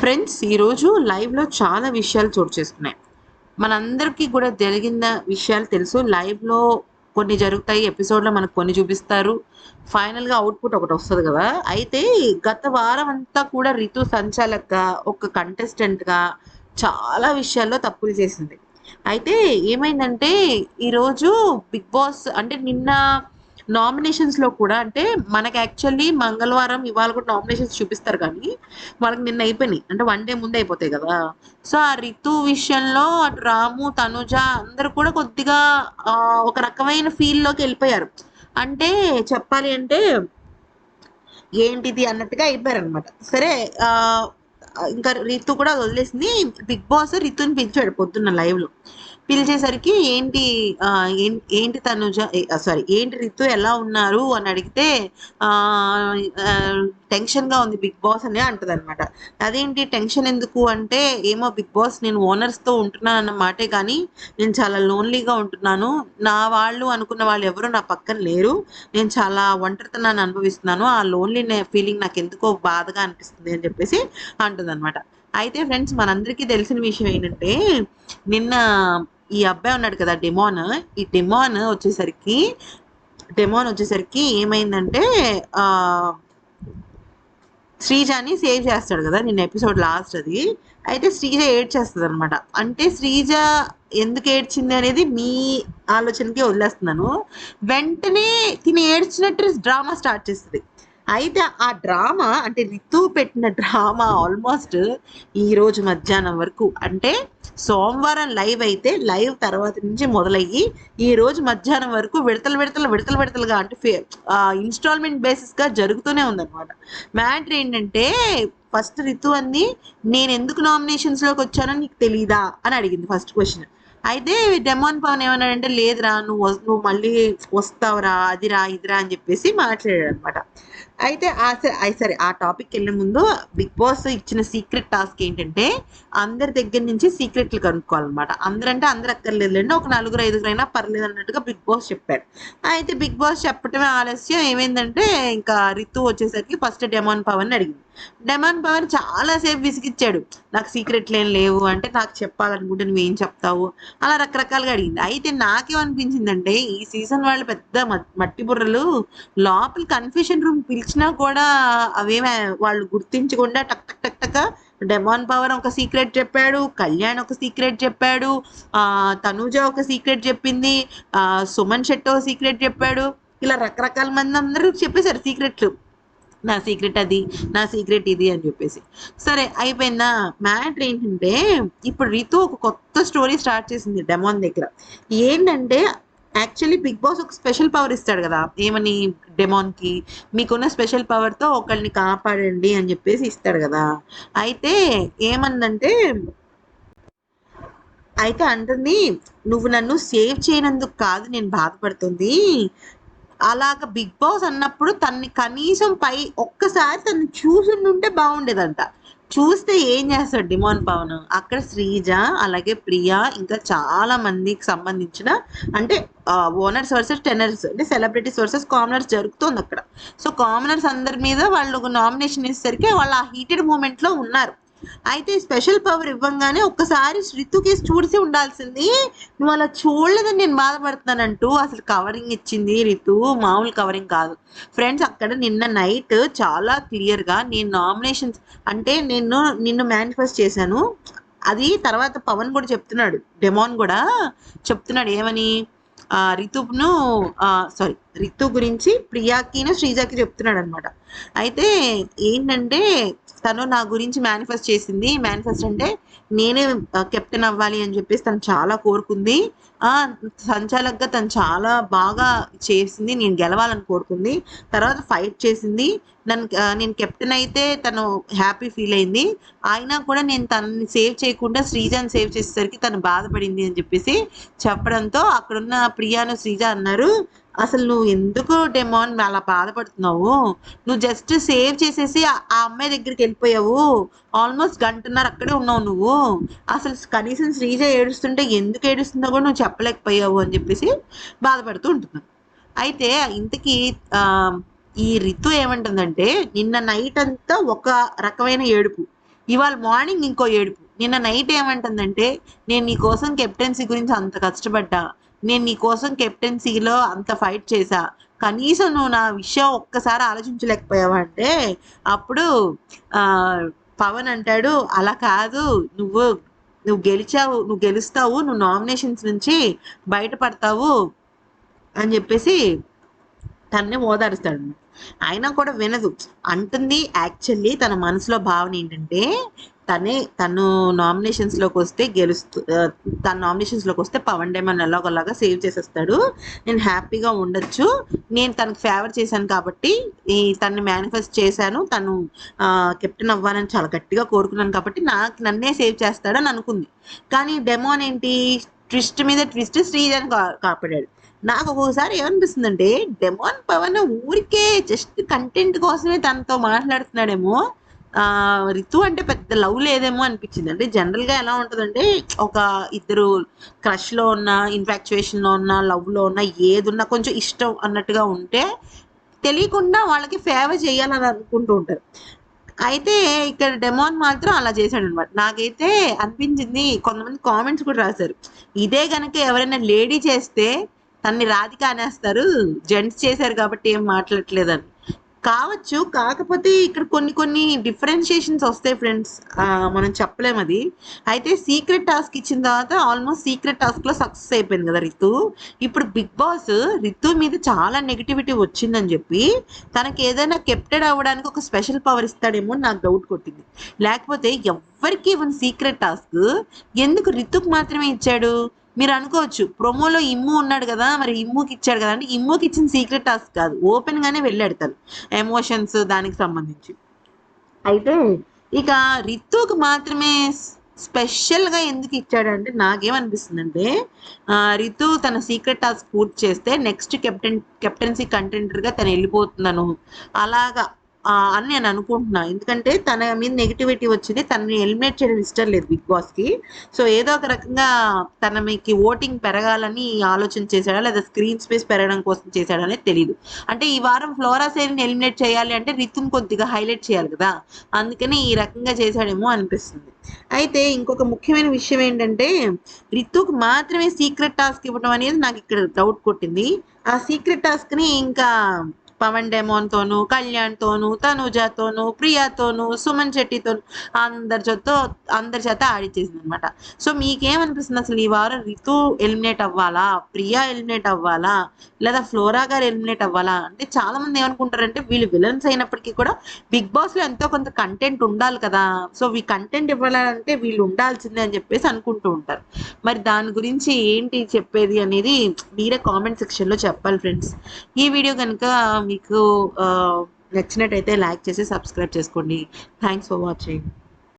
Friends ఈరోజు లైవ్లో చాలా విషయాలు చోటు చేసుకున్నాయి. మనందరికీ కూడా జరిగిన విషయాలు తెలుసు. లైవ్లో కొన్ని జరుగుతాయి ఎపిసోడ్లో మనకు కొన్ని చూపిస్తారు. ఫైనల్గా అవుట్పుట్ ఒకటి వస్తుంది కదా. అయితే గత వారం అంతా కూడా రితు సంచాలక ఒక కంటెస్టెంట్గా చాలా విషయాల్లో తప్పులు చేసింది. అయితే ఏమైందంటే ఈరోజు బిగ్ బాస్ అంటే నిన్న నామినేషన్స్లో కూడా అంటే మనకి యాక్చువల్లీ మంగళవారం ఇవాళ కూడా నామినేషన్స్ చూపిస్తారు కానీ వాళ్ళకి నిన్న అయిపోయినాయి. అంటే వన్ డే ముందే అయిపోతాయి కదా. సో ఆ రితు విషయంలో అటు రాము తనుజ అందరు కూడా కొద్దిగా ఒక రకమైన ఫీల్లోకి వెళ్ళిపోయారు. అంటే చెప్పాలి అంటే ఏంటిది అన్నట్టుగా అయిపోయారు అనమాట సరే ఇంకా రితు కూడా వదిలేసింది. బిగ్ బాస్ రితుని పిలిచాడు పొద్దున్న లైవ్లో పిలిచేసరికి ఏంటి ఏంటి తనుజ సారీ ఏంటి రితు ఎలా ఉన్నారు అని అడిగితే టెన్షన్గా టెన్షన్గా ఉంది బిగ్ బాస్ అని అంటది అనమాట అదేంటి టెన్షన్ ఎందుకు అంటే ఏమో బిగ్ బాస్ నేను ఓనర్స్తో ఉంటున్నాను అన్న మాటే కానీ నేను చాలా లోన్లీగా ఉంటున్నాను. నా వాళ్ళు అనుకున్న వాళ్ళు ఎవరు నా పక్కన లేరు. నేను చాలా ఒంటరితనాన్ని అనుభవిస్తున్నాను. ఆ లోన్లీ ఫీలింగ్ నాకు ఎందుకో బాధగా అనిపిస్తుంది అని చెప్పేసి అంటుంది అనమాట అయితే ఫ్రెండ్స్ మనందరికీ తెలిసిన విషయం ఏంటంటే నిన్న ఈ అబ్బాయి ఉన్నాడు కదా డెమోన్ ఈ డెమోన్ వచ్చేసరికి డెమోన్ వచ్చేసరికి ఏమైందంటే ఆ శ్రీజాని సేవ్ చేస్తాడు కదా నిన్న ఎపిసోడ్ లాస్ట్ అది. అయితే శ్రీజ ఏడ్చేస్తుంది అనమాట అంటే శ్రీజ ఎందుకు ఏడ్చింది అనేది మీ ఆలోచనకి వదిలేస్తున్నాను. వెంటనే తిని ఏడ్చినట్టు డ్రామా స్టార్ట్ చేస్తుంది. అయితే ఆ డ్రామా అంటే రితు పెట్టిన డ్రామా ఆల్మోస్ట్ ఈరోజు మధ్యాహ్నం వరకు. అంటే సోమవారం లైవ్ అయితే లైవ్ తర్వాత నుంచి మొదలయ్యి ఈ రోజు మధ్యాహ్నం వరకు విడతలు విడతలు విడతలు విడతలుగా అంటే ఇన్స్టాల్మెంట్ బేసిస్గా జరుగుతూనే ఉందన్నమాట. మ్యాటర్ ఏంటంటే ఫస్ట్ రితు అంది నేను ఎందుకు నామినేషన్స్లోకి వచ్చానో నీకు తెలీదా? అని అడిగింది ఫస్ట్ క్వశ్చన్ అయితే డెమాన్ పవన్ ఏమన్నాడంటే లేదురా నువ్వు నువ్వు మళ్ళీ వస్తావురా అదిరా ఇదిరా అని చెప్పేసి మాట్లాడాడు అనమాట అయితే ఆ సరే సరే ఆ టాపిక్ వెళ్ళే ముందు బిగ్ బాస్ ఇచ్చిన సీక్రెట్ టాస్క్ ఏంటంటే అందరి దగ్గర నుంచి సీక్రెట్లు కనుక్కోవాలన్నమాట. అందరంటే అందరు అక్కర్లేదులేండి ఒక నలుగురు ఐదుగురు అయినా పర్లేదు అన్నట్టుగా బిగ్ బాస్ చెప్పాడు అయితే బిగ్ బాస్ చెప్పటమే ఆలస్యం ఏమైందంటే ఇంకా రితు వచ్చేసరికి ఫస్ట్ డెమాన్ పవన్ అడిగింది. డెమాన్ పవన్ చాలా సేపు విసిగిచ్చాడు. నాకు సీక్రెట్లు ఏం లేవు అంటే నాకు చెప్పాలనుకుంటే నువ్వేం చెప్తావు? అలా రకరకాలుగా అడిగింది. అయితే నాకేమనిపించిందంటే ఈ సీజన్ వాళ్ళు పెద్ద మట్టి బుర్రలు లోపల కన్ఫ్యూషన్ రూమ్ పిలిచినా కూడా అవేమే వాళ్ళు గుర్తించకుండా టక్ టక్ టక్ టక్ డెమాన్ పవర్ ఒక సీక్రెట్ చెప్పాడు కళ్యాణ్ ఒక సీక్రెట్ చెప్పాడు ఆ తనూజ ఒక సీక్రెట్ చెప్పింది ఆ సుమన్ శెట్టి ఒక సీక్రెట్ చెప్పాడు. ఇలా రకరకాల మంది అందరూ చెప్పేశారు సీక్రెట్లు. నా సీక్రెట్ అది నా సీక్రెట్ ఇది అని చెప్పేసి. సరే అయిపోయిందా? మ్యాటర్ ఏంటంటే ఇప్పుడు రితు ఒక కొత్త స్టోరీ స్టార్ట్ చేసింది డెమోన్ దగ్గర. ఏంటంటే యాక్చువల్లీ బిగ్ బాస్ ఒక స్పెషల్ పవర్ ఇస్తాడు కదా. ఏమని? డెమోన్కి మీకున్న స్పెషల్ పవర్తో ఒకళ్ళని కాపాడండి అని చెప్పేసి ఇస్తాడు కదా. అయితే ఏమందంటే అయితే అంటుంది నువ్వు నన్ను సేవ్ చేయనందుకు కాదు నేను బాధపడుతుంది. అలాగ బిగ్ బాస్ అన్నప్పుడు తన్ని కనీసం పై ఒక్కసారి తను చూసుంటే బాగుండేదంట. చూస్తే ఏం చేస్తాడు డిమాన్ పవన్? అక్కడ శ్రీజ అలాగే ప్రియా ఇంకా చాలా మందికి సంబంధించిన అంటే ఓనర్స్ వర్సెస్ టెనర్స్ అంటే సెలబ్రిటీస్ వర్సెస్ కామనర్స్ జరుగుతుంది అక్కడ. సో కామనర్స్ అందరి మీద వాళ్ళు నామినేషన్ ఇచ్చేసరికి వాళ్ళు ఆ హీటెడ్ మూమెంట్లో ఉన్నారు. అయితే స్పెషల్ పవర్ ఇవ్వంగానే ఒక్కసారి శ్రీతుకి చూసి ఉండాల్సింది. నువ్వు అలా చూడలేదని నేను బాధపడుతున్నానంటూ అసలు కవరింగ్ ఇచ్చింది రితు. మామూలు కవరింగ్ కాదు. ఫ్రెండ్స్ అక్కడ నిన్న నైట్ చాలా క్లియర్గా నేను నామినేషన్స్ అంటే నేను నిన్ను మేనిఫెస్ట్ చేశాను. అది తర్వాత పవన్ కూడా చెప్తున్నాడు. డెమాన్ కూడా చెప్తున్నాడు ఏమని? రితును సారీ రితు గురించి ప్రియాకిను శ్రీజాకి చెప్తున్నాడు అనమాట అయితే ఏంటంటే తను నా గురించి మేనిఫెస్ట్ చేసింది. మేనిఫెస్ట్ అంటే నేనే కెప్టెన్ అవ్వాలి అని చెప్పేసి తను చాలా కోరుకుంది. ఆ సంచాలకుగా తను చాలా బాగా చేసింది. నేను గెలవాలని కోరుకుంది. తర్వాత ఫైట్ చేసింది. నన్ను నేను కెప్టెన్ అయితే తను హ్యాపీ ఫీల్ అయింది. అయినా కూడా నేను తనని సేవ్ చేయకుండా శ్రీజాని సేవ్ చేసేసరికి తను బాధపడింది అని చెప్పేసి చెప్పడంతో అక్కడున్న ప్రియాను శ్రీజ అన్నారు. అసలు నువ్వు ఎందుకు డెమోన్ అలా బాధపడుతున్నావు? నువ్వు జస్ట్ సేవ్ చేసేసి ఆ అమ్మాయి దగ్గరికి వెళ్ళిపోయావు. ఆల్మోస్ట్ గంటన్నర అక్కడే ఉన్నావు నువ్వు. అసలు కనీసం శ్రీజ ఏడుస్తుంటే ఎందుకు ఏడుస్తుందో కూడా నువ్వు చెప్పలేకపోయావు అని చెప్పేసి బాధపడుతూ ఉంటున్నావు అయితే ఇంతకీ ఈ రితు ఏమంటుందంటే నిన్న నైట్ అంతా ఒక రకమైన ఏడుపు. ఇవాళ మార్నింగ్ ఇంకో ఏడుపు. నిన్న నైట్ ఏమంటుందంటే నేను నీ కోసం కెప్టెన్సీ గురించి అంత కష్టపడ్డా. నేను నీ కోసం కెప్టెన్సీలో అంత ఫైట్ చేశా. కనీసం నువ్వు నా విషయం ఒక్కసారి ఆలోచించలేకపోయావా అంటే అప్పుడు ఆ, పవన్ అంటాడు అలా కాదు నువ్వు నువ్వు గెలిచావు నువ్వు గెలుస్తావు నువ్వు నామినేషన్స్ నుంచి బయటపడతావు అని చెప్పేసి తన్నే ఓదారుస్తాడు అయినా కూడా వినదు. అంటుంది యాక్చువల్లీ తన మనసులో భావన ఏంటంటే తనే తను నామినేషన్స్లోకి వస్తే గెలుస్తూ తన నామినేషన్స్లోకి వస్తే పవన్ డేమన్ ఎలాగోలాగా సేవ్ చేసేస్తాడు. నేను హ్యాపీగా ఉండొచ్చు. నేను తనకు ఫేవర్ చేశాను కాబట్టి ఈ తన్ని మేనిఫెస్ట్ చేశాను. తను కెప్టెన్ అవ్వాలని చాలా గట్టిగా కోరుకున్నాను కాబట్టి నాకు నన్నే సేవ్ చేస్తాడని అనుకుంది. కానీ డెమోన్ ఏంటి ట్విస్ట్ మీద ట్విస్ట్ శ్రీజన్ కా కాపాడాడు. నాకు ఒక్కోసారి ఏమనిపిస్తుందంటే డెమోన్ పవన్ ఊరికే జస్ట్ కంటెంట్ కోసమే తనతో మాట్లాడుతున్నాడేమో. రితు అంటే పెద్ద లవ్ లేదేమో అనిపించింది. అంటే జనరల్గా ఎలా ఉంటుందంటే ఒక ఇద్దరు క్రష్లో ఉన్న ఇన్ఫాక్చుయేషన్లో ఉన్న లవ్లో ఉన్న ఏదున్నా కొంచెం ఇష్టం అన్నట్టుగా ఉంటే తెలియకుండా వాళ్ళకి ఫేవర్ చేయాలని అనుకుంటూ ఉంటారు. అయితే ఇక్కడ డెమోన్ మాత్రం అలా చేశాడు అనమాట నాకైతే అనిపించింది కొంతమంది కామెంట్స్ కూడా రాశారు. ఇదే గనక ఎవరైనా లేడీ చేస్తే తన్ని రాధిక అనేస్తారు జెంట్స్ చేశారు కాబట్టి ఏం మాట్లాడట్లేదని. కావచ్చు కాకపోతే ఇక్కడ కొన్ని కొన్ని డిఫరెన్షియేషన్స్ వస్తాయి ఫ్రెండ్స్ మనం చెప్పలేం అది. అయితే సీక్రెట్ టాస్క్ ఇచ్చిన తర్వాత ఆల్మోస్ట్ సీక్రెట్ టాస్క్లో సక్సెస్ అయిపోయింది కదా రితు. ఇప్పుడు బిగ్ బాస్ రితు మీద చాలా నెగిటివిటీ వచ్చిందని చెప్పి తనకి ఏదైనా కెప్టెడ్ అవ్వడానికి ఒక స్పెషల్ పవర్ ఇస్తాడేమో నాకు డౌట్ కొట్టింది. లేకపోతే ఎవ్వరికి ఇవ్వని సీక్రెట్ టాస్క్ ఎందుకు రితుకు మాత్రమే ఇచ్చాడు? మీరు అనుకోవచ్చు ప్రొమోలో ఇమ్ము ఉన్నాడు కదా మరి ఇమ్ముకి ఇచ్చాడు కదా అంటే ఇమ్ముకి ఇచ్చిన సీక్రెట్ టాస్క్ కాదు. ఓపెన్ గానే వెళ్ళాడు తను ఎమోషన్స్ దానికి సంబంధించి. అయితే ఇక రితుకు మాత్రమే స్పెషల్గా ఎందుకు ఇచ్చాడంటే నాకేమనిపిస్తుందంటే రితు తన సీక్రెట్ టాస్క్ పూర్తి చేస్తే నెక్స్ట్ కెప్టెన్ కెప్టెన్సీ కంటెంటర్గా తను వెళ్ళిపోతున్నాను. అలాగా. అని నేను అనుకుంటున్నా. ఎందుకంటే తన మీద నెగిటివిటీ వచ్చింది. తనని ఎలిమినేట్ చేయడం ఇష్టం లేదు బిగ్ బాస్కి సో ఏదో ఒక రకంగా తన మీకు ఓటింగ్ పెరగాలని ఆలోచన చేశాడా? లేదా స్క్రీన్ స్పేస్ పెరగడం కోసం చేశాడా అనేది తెలియదు అంటే ఈ వారం ఫ్లోరా సేరిని ఎలిమినేట్ చేయాలి అంటే రితున్ కొద్దిగా హైలైట్ చేయాలి కదా? అందుకని ఈ రకంగా చేశాడేమో అనిపిస్తుంది. అయితే ఇంకొక ముఖ్యమైన విషయం ఏంటంటే రితుకు మాత్రమే సీక్రెట్ టాస్క్ ఇవ్వడం అనేది నాకు ఇక్కడ డౌట్ కొట్టింది. ఆ సీక్రెట్ టాస్క్ని ఇంకా పవన్ డెమోన్ తోను కళ్యాణ్ తోను తనుజతోను ప్రియాతోను సుమన్ శెట్టితోను అందరి చేత అందరి చేత ఆడిచ్చేసింది అనమాట సో మీకేమనిపిస్తుంది అసలు ఈ వారం రితు ఎలిమినేట్ అవ్వాలా? ప్రియా ఎలిమినేట్ అవ్వాలా? లేదా ఫ్లోరా గారు ఎలిమినేట్ అవ్వాలా? అంటే చాలా మంది ఏమనుకుంటారంటే వీళ్ళు విలన్స్ అయినప్పటికీ కూడా బిగ్ బాస్లో ఎంతో కొంత కంటెంట్ ఉండాలి కదా. సో ఈ కంటెంట్ ఇవ్వాలంటే వీళ్ళు ఉండాల్సిందే అని చెప్పేసి అనుకుంటూ ఉంటారు. మరి దాని గురించి ఏంటి చెప్పేది అనేది మీరే కామెంట్ సెక్షన్లో చెప్పాలి ఫ్రెండ్స్. ఈ వీడియో కనుక మీకు ఆ, నచ్చినట్టయితే లైక్ చేసి సబ్స్క్రైబ్ చేసుకోండి. Thanks for watching